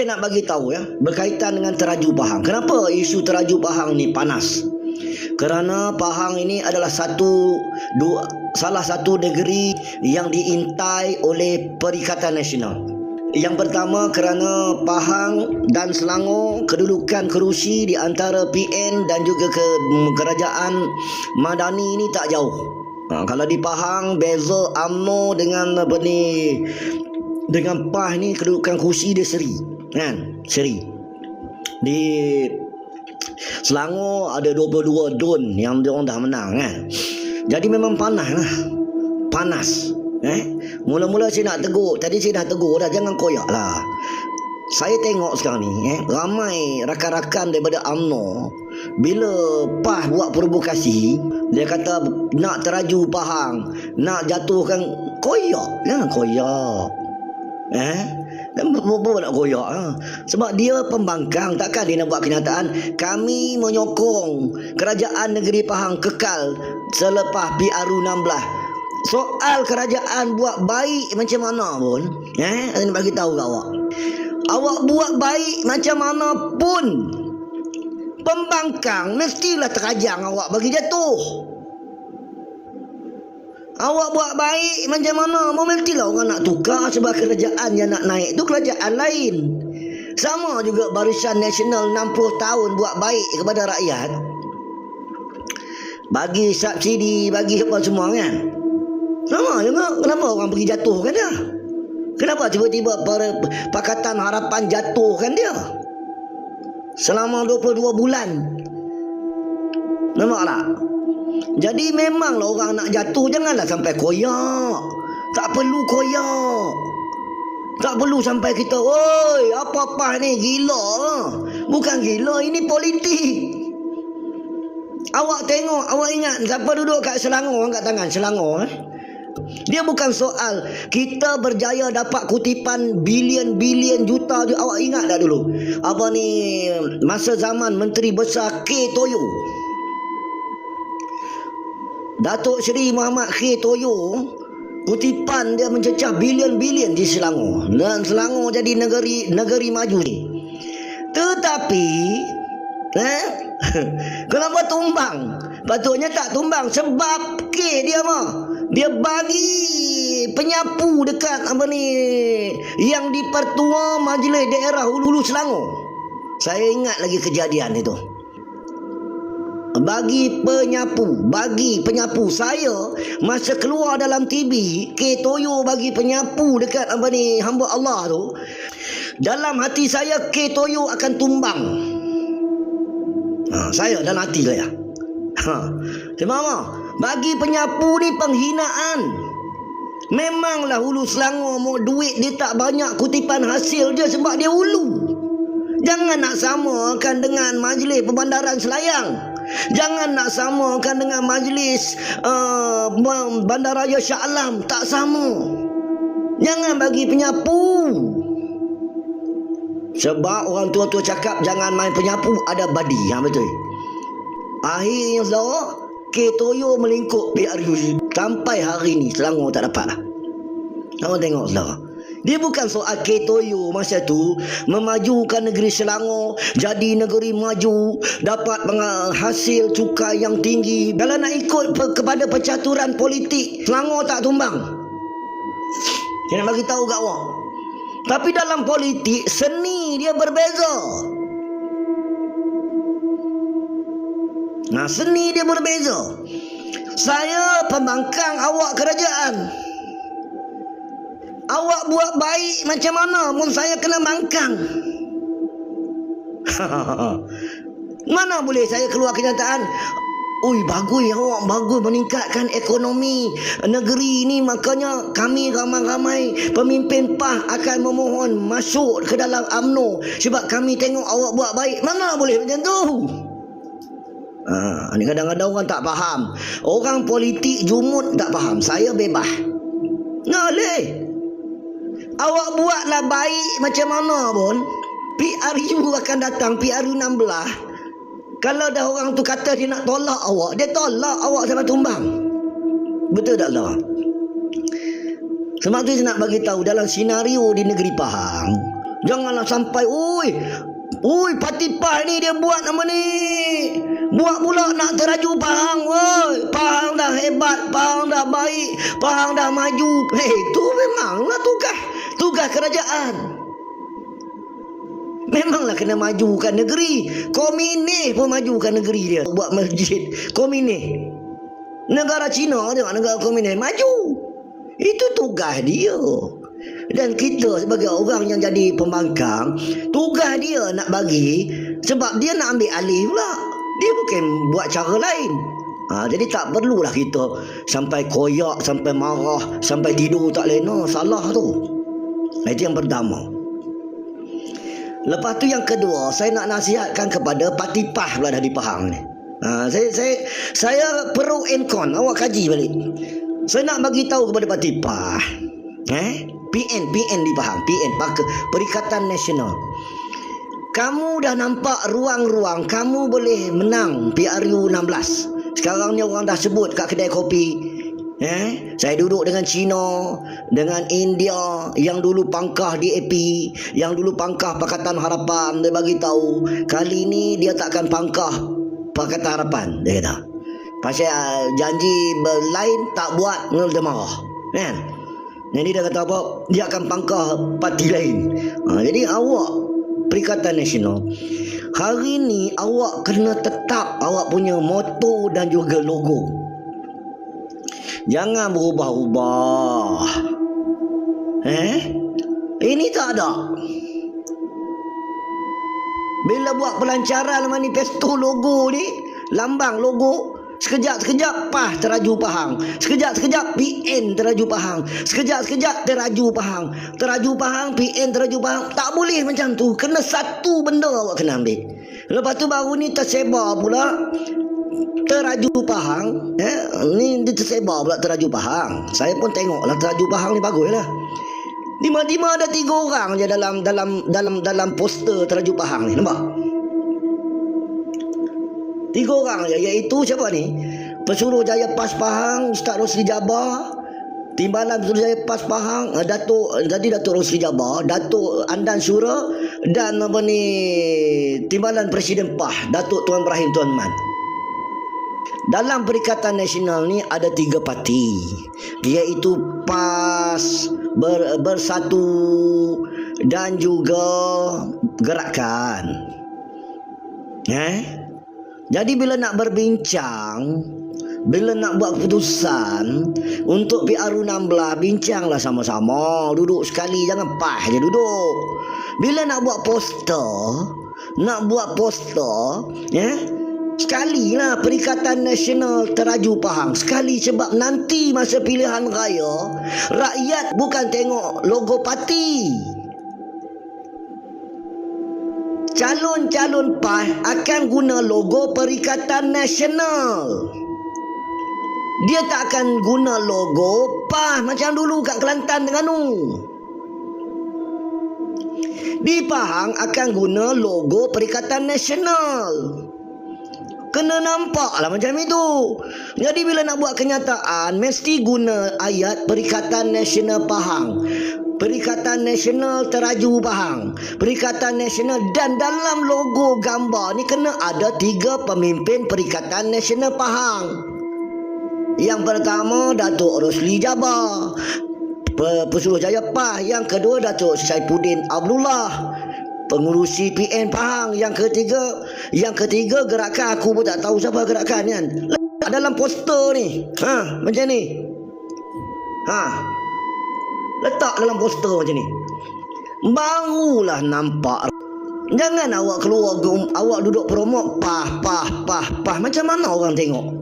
Saya nak bagi tahu ya berkaitan dengan teraju Pahang. Kenapa isu teraju Pahang ni panas? Kerana Pahang ini adalah satu dua, salah satu negeri yang diintai oleh Perikatan Nasional. Yang pertama kerana Pahang dan Selangor kedudukan kerusi di antara PN dan juga ke kerajaan Madani ini tak jauh. Ha, kalau di Pahang beza UMNO dengan apa ni dengan PAH ni kedudukan kursi dia seri kan? Seri. Di Selangor ada 22 don yang dia orang dah menang kan? Jadi memang panas lah panas. Eh? Mula-mula saya nak tegur. Tadi saya dah tegur dah jangan koyak lah saya tengok sekarang ni eh ramai rakan-rakan daripada UMNO bila PAH buat provokasi dia kata nak teraju Pahang nak jatuhkan koyak. Jangan koyak. Eh apa nak koyak ha? Sebab dia pembangkang Takkan dia nak buat kenyataan? Kami menyokong Kerajaan negeri Pahang kekal Selepas PRU 16 Soal kerajaan buat baik macam mana pun eh, Saya nak bagi tahu awak. Awak buat baik macam mana pun Pembangkang Mestilah terajang awak bagi jatuh Awak buat baik macam mana? Mestilah orang nak tukar sebab kerajaan yang nak naik tu kerajaan lain. Sama juga Barisan Nasional 60 tahun buat baik kepada rakyat. Bagi subsidi, bagi apa semua kan? Sama juga. Kenapa orang pergi jatuhkan dia? Kenapa tiba-tiba Pakatan Harapan jatuhkan dia? Selama 22 bulan. Nampak tak? Jadi memanglah orang nak jatuh janganlah sampai koyak. Tak perlu koyak. Tak perlu sampai kita, oi, apa-apa ni gila. Bukan gila, ini politik. Awak tengok, awak ingat siapa duduk kat Selangor angkat tangan Selangor eh? Dia bukan soal kita berjaya dapat kutipan bilion-bilion juta awak ingat tak dulu? Apa ni masa zaman menteri besar K Toyo. Datuk Seri Muhammad K. Toyo kutipan dia mencecah bilion-bilion di Selangor dan Selangor jadi negeri negeri maju ni. Tetapi eh kenapa tumbang? Patutnya tak tumbang sebab K dia mah dia bagi penyapu dekat apa ni yang di Pertua Majlis Daerah Hulu Selangor. Saya ingat lagi kejadian itu bagi penyapu bagi penyapu saya masa keluar dalam TV K Toyo bagi penyapu dekat apa ni hamba Allah tu dalam hati saya K Toyo akan tumbang. Ha, saya dalam hati saya. Ha. Semama, bagi penyapu ni penghinaan. Memanglah hulu selangor mau duit dia tak banyak kutipan hasil dia sebab dia hulu. Jangan nak samakan dengan majlis perbandaran selayang Jangan nak samakan dengan majlis uh, Bandaraya Shah Alam. Tak sama. Jangan bagi penyapu. Sebab orang tua-tua cakap jangan main penyapu ada badi. Ha, betul. Akhirnya saudara, K Toyo melingkup PRU. Sampai hari ni Selangor tak dapat lah. Kamu tengok saudara. Dia bukan soal Ketoyo masa tu memajukan negeri Selangor jadi negeri maju dapat hasil cukai yang tinggi. Kalau nak ikut kepada percaturan politik Selangor tak tumbang. Saya nak bagi tahu kat awak. Tapi dalam politik seni dia berbeza. Nah, seni dia berbeza. Saya pembangkang awak kerajaan. Awak buat baik macam mana pun saya kena bangkang. mana boleh saya keluar kenyataan? Ui bagus ya awak bagus meningkatkan ekonomi negeri ini makanya kami ramai-ramai pemimpin PAH akan memohon masuk ke dalam AMNO sebab kami tengok awak buat baik. Mana boleh macam tu? Ha, ni kadang-kadang orang tak faham. Orang politik jumut tak faham. Saya bebas. Nah, leh. Awak buatlah baik macam mana pun PRU akan datang PRU 16 Kalau dah orang tu kata dia nak tolak awak Dia tolak awak sampai tumbang. Betul tak Allah? Sebab tu saya nak bagi tahu Dalam senario di negeri Pahang Janganlah sampai ui Ui parti PAH ni dia buat nama ni. Buat pula nak teraju Pahang woi. Pahang dah hebat Pahang dah baik Pahang dah maju. Hei tu memanglah tugas Tugas kerajaan. Memanglah kena majukan negeri. Komunis pun majukan negeri dia. Buat masjid. Komunis Negara Cina tengok negara komunis Maju. Itu tugas dia. Dan kita sebagai orang yang jadi pembangkang Tugas dia nak bagi Sebab dia nak ambil alih pula. Dia bukan buat cara lain. Ha, Jadi tak perlulah kita Sampai koyak, sampai marah Sampai tidur tak lena. Salah tu Itu yang pertama Lepas tu yang kedua Saya nak nasihatkan kepada Parti PAH pula dah di Pahang ni ha, saya, saya, saya perlu enkon Awak kaji balik Saya nak bagi tahu kepada Parti PAH Eh PN, PN di Pahang, PN, Perikatan Nasional. Kamu dah nampak ruang-ruang kamu boleh menang PRU 16. Sekarang ni orang dah sebut kat kedai kopi. Eh, saya duduk dengan Cina, dengan India yang dulu pangkah DAP, yang dulu pangkah Pakatan Harapan, dia bagi tahu kali ni dia takkan pangkah Pakatan Harapan, dia kata. Pasal uh, janji lain tak buat, dia marah. Kan? Ni dia kata apa? Dia akan pangkah parti lain. Ha, jadi awak Perikatan Nasional Hari ni awak kena tetap awak punya moto dan juga logo. Jangan berubah-ubah. Eh? Ini tak ada. Bila buat pelancaran manifesto logo ni, lambang logo, Sekejap-sekejap PAH teraju Pahang. Sekejap-sekejap PN teraju Pahang. Sekejap-sekejap teraju Pahang. Teraju Pahang, PN teraju Pahang. Tak boleh macam tu. Kena satu benda awak kena ambil. Lepas tu baru ni tersebar pula teraju Pahang. Eh, ni dia tersebar pula teraju Pahang. Saya pun tengok lah teraju Pahang ni bagus lah. Lima-lima ada tiga orang je dalam dalam dalam dalam poster teraju Pahang ni. Nampak? Tiga orang je iaitu siapa ni? Pesuruh Jaya Pas Pahang, Ustaz Rosli Jabar, Timbalan Pesuruh Jaya Pas Pahang, eh, Datuk tadi Datuk Rosli Jabar, Datuk Andan Syura dan apa ni Timbalan Presiden Pah, Datuk Tuan Ibrahim Tuan Man. Dalam Perikatan Nasional ni ada tiga parti iaitu PAS ber, Bersatu dan juga Gerakan. Eh? Jadi bila nak berbincang, bila nak buat keputusan untuk PRU 16, bincanglah sama-sama. Duduk sekali, jangan pah je duduk. Bila nak buat poster, nak buat poster, ya, Sekali lah Perikatan Nasional Teraju Pahang Sekali sebab nanti masa pilihan raya Rakyat bukan tengok logo parti calon-calon PAS akan guna logo Perikatan Nasional. Dia tak akan guna logo PAS macam dulu kat Kelantan Terengganu. Di Pahang akan guna logo Perikatan Nasional. Kena nampak lah macam itu. Jadi bila nak buat kenyataan, mesti guna ayat Perikatan Nasional Pahang. Perikatan Nasional Teraju Pahang. Perikatan Nasional dan dalam logo gambar ni kena ada tiga pemimpin Perikatan Nasional Pahang. Yang pertama Datuk Rosli Jabar. Pesuruh Jaya Pah. Yang kedua Datuk Saifuddin Abdullah. Pengurusi PN Pahang. Yang ketiga, yang ketiga gerakan aku pun tak tahu siapa gerakan kan. Dalam poster ni. Ha, macam ni. Ha, Letak dalam poster macam ni. Barulah nampak. Jangan awak keluar awak duduk promote pah pah pah pah macam mana orang tengok?